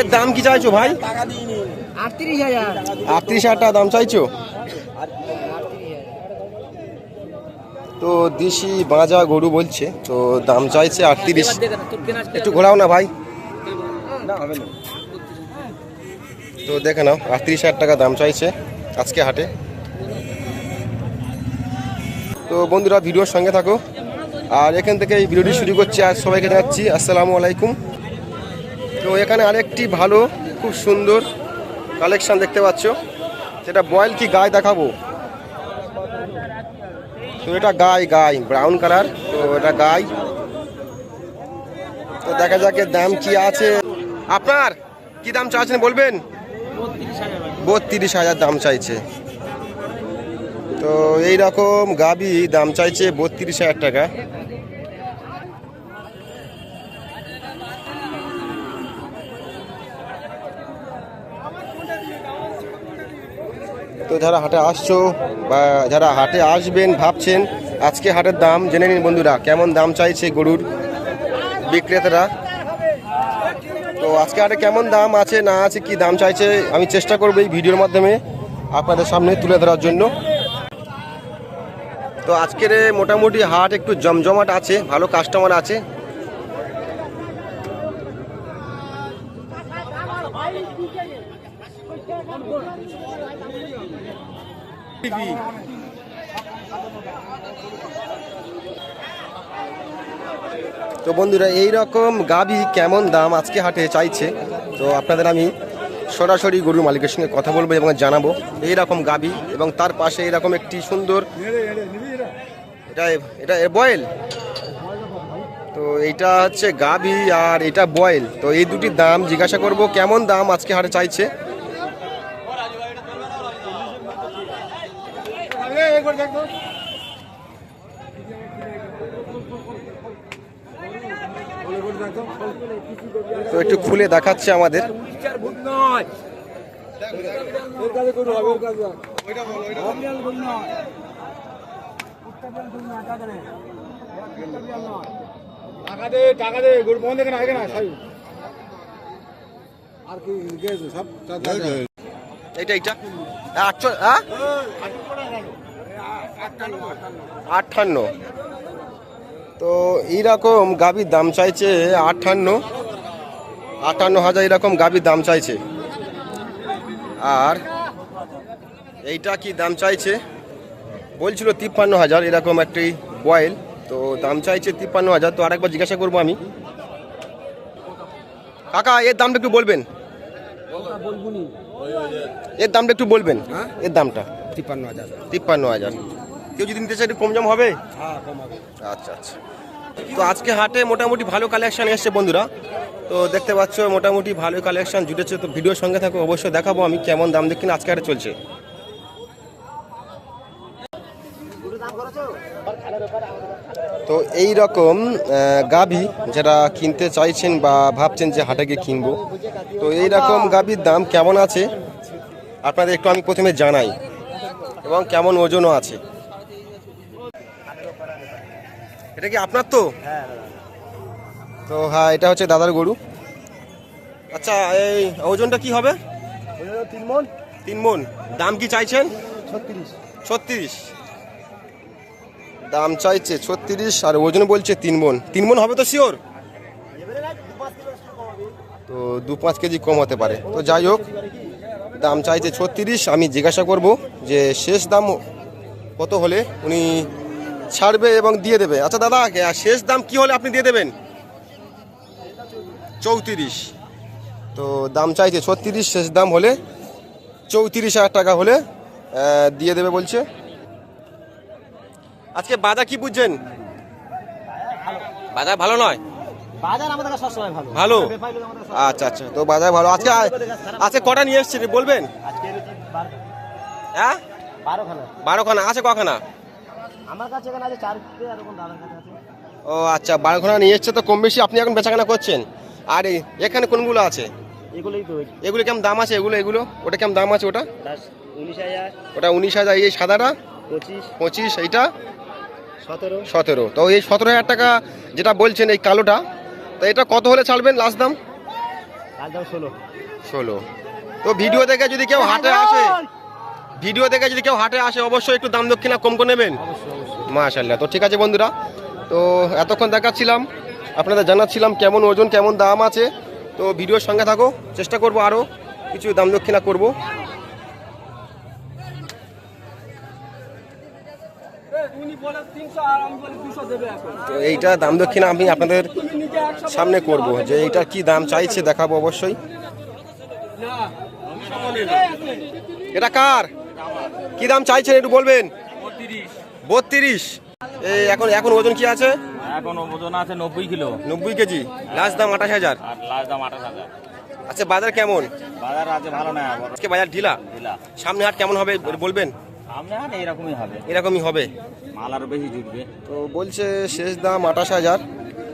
এর দাম কি চাইছো ভাই? আটত্রিশ হাজার। আটত্রিশ হাজার টাকা দাম চাইছো? তো দেশি বাঁজা গরু বলছে তো দাম চাইছে আটত্রিশ। একটু ঘোরাও না ভাই। তো দেখে নাও আটত্রিশ হাজার টাকা দাম চাইছে আজকে হাটে। তো বন্ধুরা ভিডিওর সঙ্গে থাকো। আর এখান থেকে এই ভিডিওটি শুরু করছি। আজ সবাইকে জানাচ্ছি আসসালামু আলাইকুম। তো এখানে আরেকটি ভালো, খুব সুন্দর কালেকশন দেখতে পাচ্ছ। সেটা বয়েল কি গায়ে দেখাবো? তো এটা গাই গাই ব্রাউন কালার তো এটা গাই। তো দেখা যাক দাম কি আছে। আপনার কি দাম চাচ্ছেন বলবেন? বত্রিশ হাজার দাম চাইছে। তো এই রকম গাবি দাম চাইছে বত্রিশ হাজার টাকা। তো যারা হাটে আসছো বা যারা হাটে আসবেন, ভাবছেন আজকে হাটের দাম জেনে নিন বন্ধুরা, কেমন দাম চাইছে গরুর বিক্রেতারা? তো আজকে হাটে কেমন দাম আছে, না আছে, কি দাম চাইছে, আমি চেষ্টা করব এই ভিডিওর মাধ্যমে আপনাদের সামনে তুলে ধরার জন্য। তো আজকের মোটামুটি হাট একটু জমজমাট আছে, ভালো কাস্টমার আছে তো বন্ধুরা এই রকম গাবি কেমন দাম আজকে হাটে চাইছে? তো আপনাদের আমি সরাসরি গরুর মালিকের সঙ্গে কথা বলব এবং জানাব। এই রকম গাবি এবং তার পাশে এরকম একটি সুন্দর এটা এটা বয়েল? তো এইটা হচ্ছে গাবি আর এটা বয়েল। তো এই দুটির দাম জিজ্ঞাসা করব, কেমন দাম আজকে হাটে চাইছে? তো। একটু খুলে দেখাচ্ছে আমাদের। টাকা দে। টাকা দে গরু বন্ধ দেখে আগে না আর কি গেছে সব। এইটা এইটা। আটশো হ্যাঁ আটান্ন। তো এইরকম গাবির দাম চাইছে আটান্ন। আটান্ন হাজার এরকম গাবির দাম চাইছে। আর এইটা কি দাম চাইছে? বলছিল তিপ্পান্ন হাজার এরকম একটি বয়েল। তো দাম চাইছে তিপ্পান্ন হাজার। তো আরেকবার জিজ্ঞাসা করব আমি। কাকা এর দামটা একটু বলবেন। এর দামটা একটু বলবেন। এর দামটা। তিপ্পান্ন হাজার। তিপ্পান্ন হাজার। কেউ যদি নিতে চাই একটু কম জম হবে? হ্যাঁ হবে। আচ্ছা আচ্ছা। তো আজকে হাটে মোটামুটি ভালো কালেকশন এসছে বন্ধুরা। তো দেখতে পাচ্ছ মোটামুটি ভালো কালেকশন জুটেছে। তো ভিডিওর সঙ্গে থাকো অবশ্যই দেখাবো আমি কেমন দাম দেখি না আজকে হাটে চলছে। তো এই রকম গাভি যারা কিনতে চাইছেন বা ভাবছেন যে হাটে গিয়ে কিনবো তো এই রকম গাভির দাম কেমন আছে? আপনাদের একটু আমি প্রথমে জানাই। এবং কেমন ওজনও আছে? এটা কি আপনার তো? তো হ্যাঁ এটা হচ্ছে দাদার গরু। আচ্ছা এই ওজনটা কি হবে? তিন মন। তিন মন। দাম কি চাইছেন? ছত্রিশ। ছত্রিশ। দাম চাইছে ছত্রিশ আর ওজন বলছে তিন মন। তিন মন হবে তো শিওর তো দু পাঁচ কেজি কম হতে পারে। তো যাই হোক দাম চাইছে ছত্রিশ। আমি জিজ্ঞাসা করব যে শেষ দাম কত হলে উনি ছাড়বে এবং দিয়ে দেবে। আচ্ছা দাদা শেষ দাম কি হলে আপনি দিয়ে দেবেন? চৌত্রিশ। তো দাম চাইছে ছত্রিশ শেষ দাম হলে চৌত্রিশ হাজার টাকা হলে দিয়ে দেবে বলছে। আজকে বাজার কি বুঝছেন? বাজার ভালো নয়? ভালো। আচ্ছা আচ্ছা তো বাজার ভালো। আজকে আজকে কটা নিয়ে এসছেন বলবেন? হ্যাঁ বারো। খানা বারো খানা আছে কখানা? আমার কাছে এখানে আছে চার পিস আর দাদার কাছে আছে। ও আচ্ছা বারো খানা নিয়ে এসছে তো কম বেশি? আপনি এখন বেচাকেনা করছেন? আর এই- এখানে কোনগুলো আছে? এগুলোই তো এগুলো কেমন দাম আছে? এগুলো এগুলো? ওটা কেমন দাম আছে ওটা? দশ উনিশ হাজার। ওটা উনিশ হাজার এই সাদাটা? পঁচিশ। পঁচিশ এইটা? সতেরো। সতেরো। তো এই সতেরো হাজার টাকা যেটা বলছেন এই কালোটা তো এটা কত হলে ছাড়বেন লাস্ট দাম? ষোলো। ষোলো। তো ভিডিও দেখে যদি কেউ হাটে আসে ভিডিও দেখে যদি কেউ হাটে আসে অবশ্যই একটু দাম দক্ষিণা কম করে নেবেন? মাশাল্লাহ তো ঠিক আছে বন্ধুরা তো এতক্ষণ দেখাচ্ছিলাম আপনাদের জানাচ্ছিলাম কেমন ওজন কেমন দাম আছে। তো ভিডিওর সঙ্গে থাকো চেষ্টা করব আরও কিছু দাম দক্ষিণা করব। তো এইটা দাম দক্ষিণা আমি আপনাদের সামনে করব যে এইটা কি দাম চাইছে দেখাবো অবশ্যই। এটা কার? কি দাম চাইছেন একটু বলবেন? বত্রিশ। এই এখন এখন ওজন কি আছে? এখন ওজন আছে নব্বই কিলো। নব্বই কেজি। লাস্ট দাম আঠাশ হাজার। লাস্ট দাম আঠাশ হাজার। আচ্ছা বাজার কেমন? বাজার আছে ভালো না আজকে বাজার ঢিলা? দিলা সামনে হাট কেমন হবে বলবেন? সামনে এইরকমই হবে। এরকমই হবে। মাল আরও বেশি জুটবে। তো বলছে শেষ দাম আঠাশ হাজার।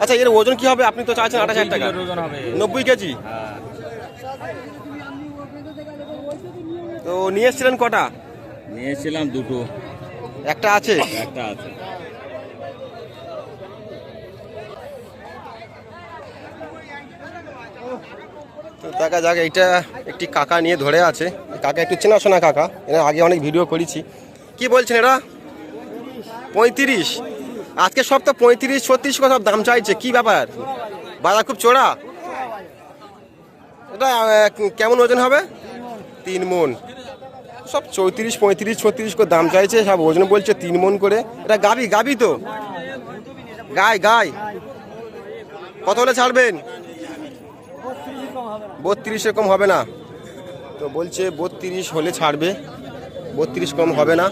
আচ্ছা এর ওজন কি হবে? আপনি তো চাইছেন আঠাশ হাজার টাকা। ওজন হবে। নব্বই কেজি? হ্যাঁ। তো নিয়ে এসেছিলেন কটা? নিয়েছিলাম দুটো। একটা আছে? একটা আছে। তো দেখা যাক এইটা একটি কাকা নিয়ে ধরে আছে। কাকা একটু চেনাশোনা কাকা এরা আগে অনেক ভিডিও করেছি। কি বলছেন এরা? পঁয়ত্রিশ। আজকে সব তো পঁয়ত্রিশ ছত্রিশ সব দাম চাইছে কি ব্যাপার? বাজার খুব চড়া এটা কেমন ওজন হবে? তিন মন। সব চৌত্রিশ, পঁয়ত্রিশ, ছত্রিশ করে দাম চাইছে, সব ওজন বলছে তিন মন করে। এটা গাবি গাবি তো। গাই গাই। কত হলে ছাড়বেন? বত্রিশ এরকম হবে না। তো বলছে বত্রিশ হলে ছাড়বে। বত্রিশ কম হবে না।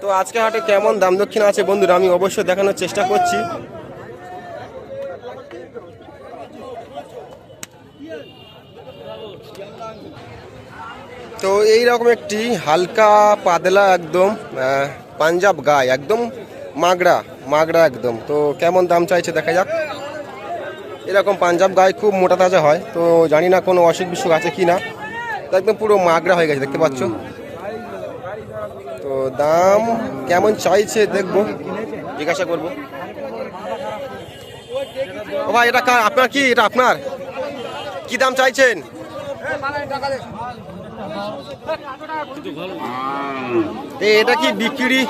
তো আজকে হাটে কেমন দাম দক্ষিণ আছে বন্ধুরা, আমি অবশ্যই দেখানোর চেষ্টা করছি। তো এই রকম একটি হালকা পাতলা একদম পাঞ্জাব গায়ে একদম মাগড়া মাগড়া একদম। তো কেমন দাম চাইছে দেখা যাক। এরকম পাঞ্জাব গায়ে খুব মোটা তাজা হয়, তো জানি না কোনো অসুখ বিসুখ আছে কি না। একদম পুরো মাগড়া হয়ে গেছে, দেখতে পাচ্ছ? তো দাম কেমন চাইছে দেখব, জিজ্ঞাসা করব। ও ভাই, এটা আপনার কি? এটা আপনার? কি দাম চাইছেন? এটা কি বিক্রি?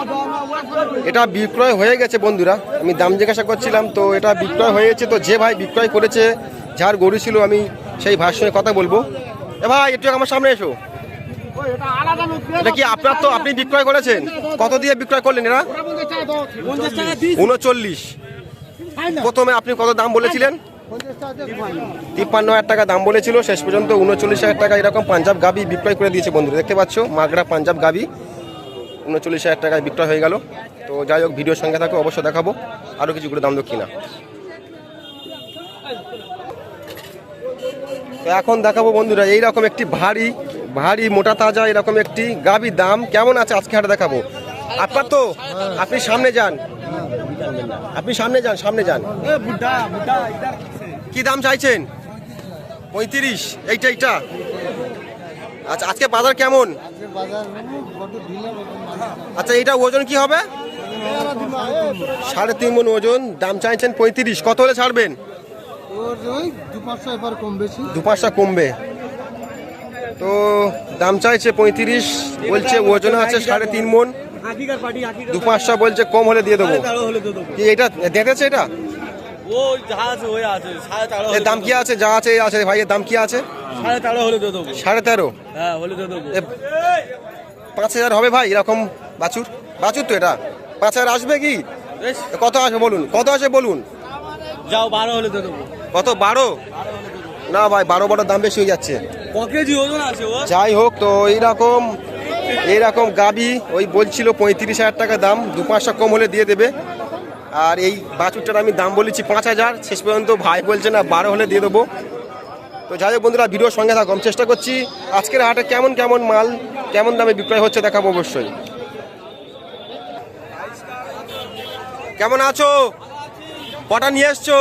এটা বিক্রয় হয়ে গেছে বন্ধুরা। আমি দাম জিজ্ঞাসা করছিলাম, তো এটা বিক্রয় হয়েছে। তো যে ভাই বিক্রয় করেছে, যার গরু ছিল, আমি সেই ভাইয়ের সঙ্গে কথা বলব। এ ভাই, একটু আমার সামনে এসো। এটা কি আপনার তো আপনি বিক্রয় করেছেন? কত দিয়ে বিক্রয় করলেন এরা? উনচল্লিশ। প্রথমে আপনি কত দাম বলেছিলেন? তিপ্পান্ন হাজার টাকা দাম বলেছিল, শেষ পর্যন্ত উনচল্লিশ হাজার টাকা এরকম পাঞ্জাব গাবি বিক্রয় করে দিয়েছে বন্ধুরা। দেখতে পাচ্ছ, মাগরা পাঞ্জাব গাবি উনচল্লিশ হাজার টাকায় বিক্রয় হয়ে গেল। তো যাই হোক, ভিডিওর সঙ্গে থাকো, অবশ্যই দেখাবো। আরও কিছু করে দাম দক্ষিণা তো এখন দেখাবো বন্ধুরা, এইরকম একটি ভারী ভারী মোটা তাজা এরকম একটি গাবির দাম কেমন আছে আজকে হাটে দেখাবো? আপনার তো, আপনি সামনে যান। আপনি সামনে যান সামনে যান। কি দাম চাইছেন? পঁয়ত্রিশ, এইটা এইটা। আচ্ছা আজকে বাজার কেমন? আচ্ছা এইটা ওজন কি হবে? সাড়ে তিন মন ওজন, দাম চাইছেন পঁয়ত্রিশ। কত হলে ছাড়বেন? দু পাঁচটা কমবে। তো দাম চাইছে পঁয়ত্রিশ, বলছে ওজন আছে সাড়ে তিন মন। দু পাঁচটা বলছে কম হলে দিয়ে দেবো। এটা দেখেছে এটা? ওই যা আছে আছে সাড়ে তেরো এর দাম কি আছে? যা আছে আছে ভাই এর দাম কি আছে? সাড়ে তেরো হলে দিয়ে দেবো। সাড়ে তেরো? হ্যাঁ হলে দিয়ে দেবো। এ পাঁচ হাজার হবে ভাই এরকম বাছুর? বাছুর তো এটা। পাঁচ হাজার আসবে কি? বেশ। কত আসবে বলুন? কত আসবে বলুন? যাও বারো হলে দিয়ে দেবো। কত? বারো? না ভাই বারো বারো দাম বেশি হয়ে যাচ্ছে। ক কেজি ওজন আছে ও যাই হোক তো এইরকম এইরকম গাবি ওই বলছিল পঁয়ত্রিশ হাজার টাকা দাম দু পাঁচশো কম হলে দিয়ে দেবে। আর এই বাছুরটার আমি দাম বলেছি পাঁচ হাজার। শেষ পর্যন্ত ভাই বলছে না, বারো হলে দিয়ে দেবো। তো যাই হোক বন্ধুরা, ভিডিওর সঙ্গে থাকো আমি চেষ্টা করছি, আজকের হাটে কেমন কেমন মাল, কেমন দামে বিক্রয় হচ্ছে দেখাবো অবশ্যই। কেমন আছো? কটা নিয়ে এসছো?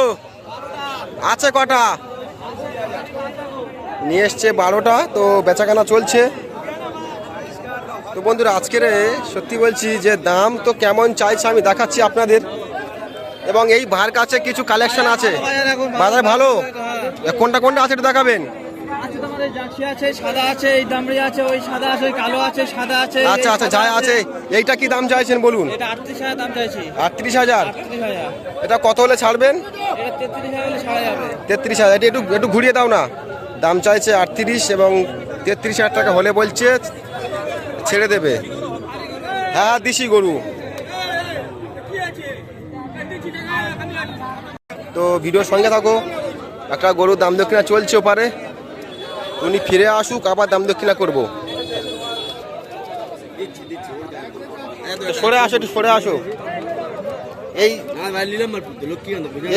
আছে কটা? নিয়ে এসছে বারোটা, তো বেচাকেনা চলছে। তো বন্ধুরা, আজকের সত্যি বলছি যে দাম তো কেমন চাইছে আমি দেখাচ্ছি আপনাদের। এবং এই ভার কাছে কিছু কালেকশন আছে। বাজার ভালো? কোনটা কোনটা আছে একটু দেখাবেন। আচ্ছা আচ্ছা আছে, এইটা দাম চাইছেন বলুন। আটত্রিশ হাজার। এটা কত হলে ছাড়বেন? হাজার একটু একটু ঘুরিয়ে দাও না। দাম চাইছে আটত্রিশ এবং তেত্রিশ হাজার টাকা হলে বলছে, ছেড়ে দেবে। হ্যাঁ দিশি গরু। তো ভিডিওর সঙ্গে থাকো। একটা গরুর দাম দক্ষিণা চলছে ওপারে। উনি ফিরে আসুক আবার দাম দক্ষিণা করব। সরে আসো একটু সরে আসো। এই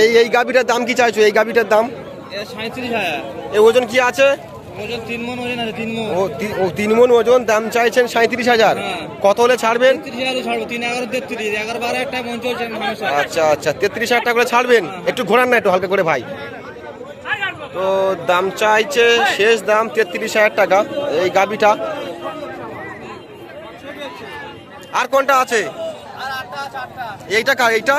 এই এই গাবিটার দাম কি চাইছো? এই গাবিটার দাম? এই ওজন কি আছে? ও তিন মন ওজন দাম চাইছেন সাঁত্রিশ হাজার। হ্যাঁ। কত হলে ছাড়বেন? আচ্ছা আচ্ছা তেত্রিশ হাজার টাকা করে ছাড়বেন? একটু ঘোরান না একটু হালকা করে ভাই। তো দাম চাইছে শেষ দাম তেত্রিশ হাজার টাকা এই গাবিটা আর কোনটা আছে? এইটা কার এইটা?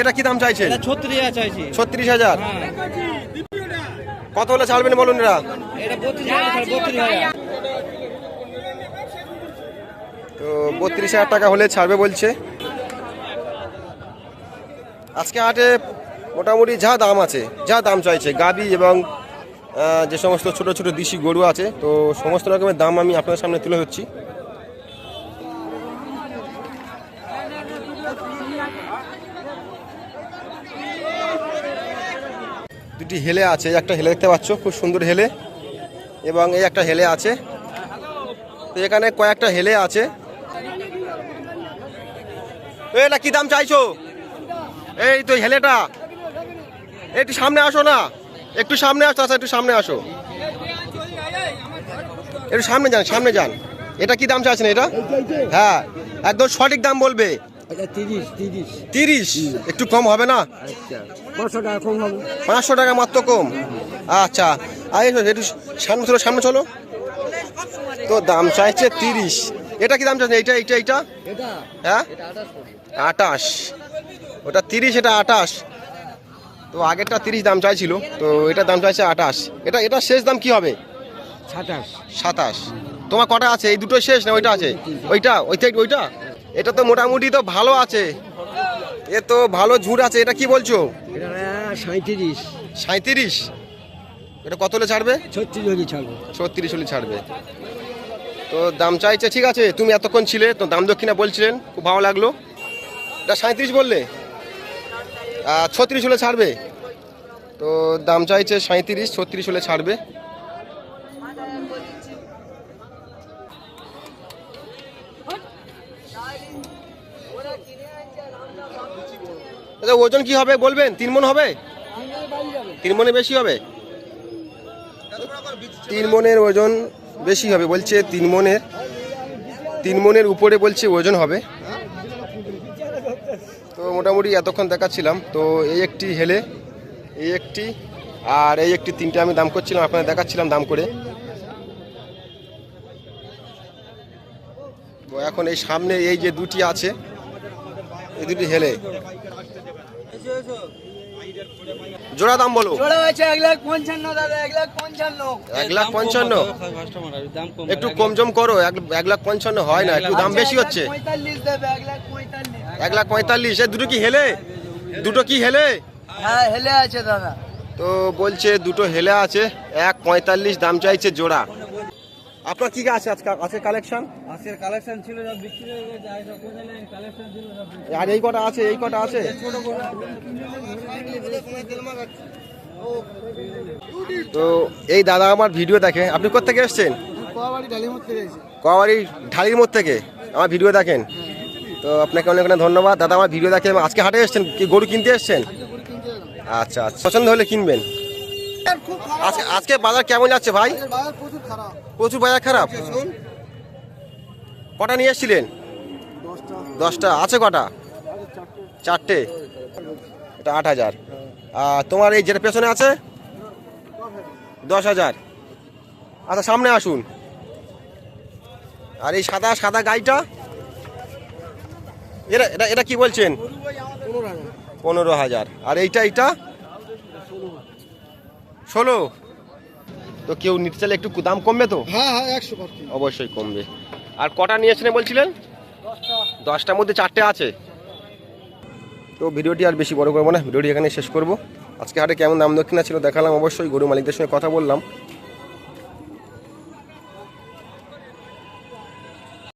এটা কি দাম চাইছে ছত্রিশ হাজার ছত্রিশ হাজার। হ্যাঁ। কত হলে ছাড়বেন বলুন এরা? তো বত্রিশ হাজার টাকা হলে ছাড়বে বলছে। আজকে হাটে মোটামুটি যা দাম আছে, যা দাম চাইছে, গাবি এবং যে সমস্ত ছোট ছোট দেশি গরু আছে, তো সমস্ত রকমের দাম আমি আপনাদের সামনে তুলে ধরছি। দুটি হেলে আছে একটা হেলে দেখতে পাচ্ছ খুব সুন্দর হেলে। এবং এই একটা হেলে আছে। তো এখানে কয়েকটা হেলে আছে। এটা কি দাম চাইছো? এই তো হেলেটা। একটু সামনে আসো না। একটু সামনে আসো আচ্ছা একটু সামনে আসো। একটু সামনে যান সামনে যান। এটা কি দাম চাইছেন এটা? হ্যাঁ একদম সঠিক দাম বলবে। তিরিশ তিরিশ। তিরিশ? একটু কম হবে না? পাঁচশো টাকা কম হবে। পাঁচশো টাকা মাত্র কম? আচ্ছা আর এসো, একটু সামনে চলো সামনে চলো। তো দাম চাইছে তিরিশ। এটা কি দাম চাইছে? এইটা এইটা এইটা? এটা। হ্যাঁ? আটাশ। ওটা তিরিশ এটা আটাশ। তো আগেরটা তিরিশ দাম চাইছিল তো এটা দাম চাইছে আটাশ। এটা এটা শেষ দাম কি হবে? সাতাশ। সাতাশ। তোমার কটা আছে? এই দুটো শেষ না ওইটা আছে? ওইটা ওইটা ওইটা? এটা তো মোটামুটি তো ভালো আছে। এ তো ভালো ঝুট আছে এটা কি বলছো? সাঁত্রিশ সাঁত্রিশ এটা কত হলে ছাড়বে? ছত্রিশ হলে ছাড়বো। ছত্রিশ হলে ছাড়বে। তো দাম চাইছে ঠিক আছে তুমি এতক্ষণ ছিলে তো দাম দক্ষিণা বলছিলেন খুব ভালো লাগল। এটা সাঁত্রিশ বললে? ছত্রিশ হলে ছাড়বে? তো দাম চাইছে সাঁত্রিশ ছত্রিশ হলে ছাড়বে। আচ্ছা, ওজন কি হবে বলবেন? তিন মন হবে? তিন মনে বেশি হবে? তিন মনের ওজন বেশি হবে বলছে তিন মনের। তিন মনের উপরে বলছে ওজন হবে। তো মোটামুটি এতক্ষণ দেখাচ্ছিলাম। তো এই একটি হেলে এই একটি আর এই একটি তিনটে আমি দাম করছিলাম আপনাদের দেখাচ্ছিলাম দাম করে। তো এখন এই সামনে এই যে দুটি আছে এই দুটি হেলে। জোড়া দাম বলো। জোড়া হয়েছে এক লাখ পঞ্চান্ন দাদা এক লাখ পঞ্চান্ন। এক লাখ পঞ্চান্ন? একটু কম জম করো এক লাখ পঞ্চান্ন হয় না একটু দাম বেশি হচ্ছে। এক লাখ পঁয়তাল্লিশ। এক লাখ পঁয়তাল্লিশ এ দুটো কি হেলে? দুটো কি হেলে? হ্যাঁ হেলে আছে দাদা। তো বলছে দুটো হেলে আছে এক পঁয়তাল্লিশ দাম চাইছে জোড়া। আপনার কি আছে আজকে? আছে কালেকশন আজকের কালেকশন ছিল সব বিক্রি হয়ে গেছে আর কালেকশন ছিল সব আর এই কটা আছে? এই কটা আছে? তো এই দাদা আমার ভিডিও দেখে। আপনি কোথেকে এসছেন? কোয়াবাড়ি ঢালির মোড় থেকে আমার ভিডিও দেখেন। তো আপনাকে অনেক অনেক ধন্যবাদ। দাদা আমার ভিডিও দেখে। আজকে হাটে এসছেন? কি গরু কিনতে এসছেন? আচ্ছা আচ্ছা। পছন্দ হলে কিনবেন। আজকে আজকে বাজার কেমন যাচ্ছে ভাই? প্রচুর বাজার খারাপ? কটা নিয়ে এসেছিলেন? দশটা। আছে কটা? চারটে। এটা আট হাজার। আর তোমার এই যেটা পেছনে আছে? দশ হাজার। আচ্ছা সামনে আসুন। আর এই সাদা সাদা গাইটা এটা এটা এটা কি বলছেন? পনেরো হাজার। আর এইটা এইটা? ষোলো? তো কেউ নিতে চাইলে একটু দাম কমবে তো? হ্যাঁ হ্যাঁ একশো অবশ্যই কমবে। আর কটা নিয়েছিলেন বলছিলেন? দশটার মধ্যে চারটে আছে। তো ভিডিওটি আর বেশি বড় করব না ভিডিওটি এখানে শেষ করব। আজকে হাটে কেমন দাম দক্ষিণা ছিল দেখালাম অবশ্যই গরু মালিকদের সঙ্গে কথা বললাম।